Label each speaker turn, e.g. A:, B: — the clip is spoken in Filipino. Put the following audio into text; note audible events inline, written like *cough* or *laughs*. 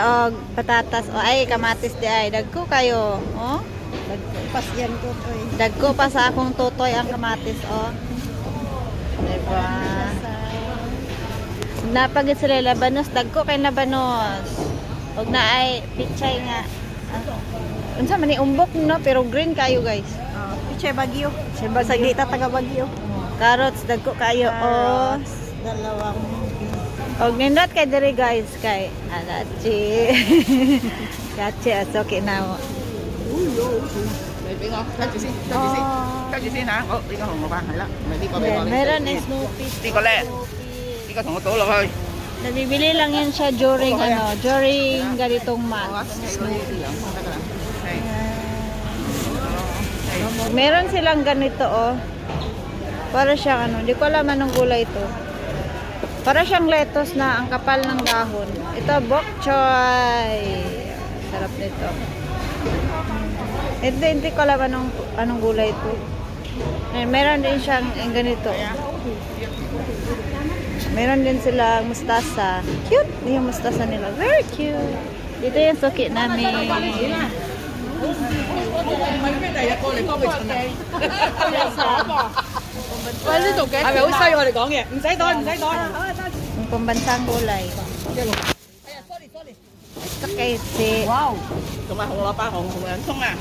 A: og patatas. O ay kamatis di ay dagko kayo. Oh
B: Pas yan ko to eh.
A: dagko pa sa akong tutoy ang kamatis oh diba? Napagit sila labanos. Dagko kay labanos. Og na ay pichay nga. Ah, unsa man ni umbok no? Pero green kayo guys.
B: Uh, Piche Bagyo. Sa gita taga Bagyo.
A: carrots dagko kayo oh
B: Dalawang
A: Og nindot kay diri guys kay alachi. Kachi *laughs* asoki na mo. Meron na Snoopy.
C: Tikolet. Tikolet ng tulo hoy.
A: Nabibili lang yan siya during ano, during ganitong month.
C: Snoopy.
A: Meron silang ganito oh. Para siya ano, di ko alam anong gulay ito. Para siyang lettuce na ang kapal ng dahon. Ito bok choy. Sarap nito. Ito hindi ko alam anong anong gulay ito. Eh, meron din siyang yung ganito. Meron din silang mustasa. Cute yung mustasa nila. Very cute. Dito yung suki namin.
D: 喂，呢度嘅系咪好西我哋讲嘢？唔使袋，唔使袋。
A: pambansang gulay.
C: Sa Wow! Tumahong pa, hong-hongan. Tunga.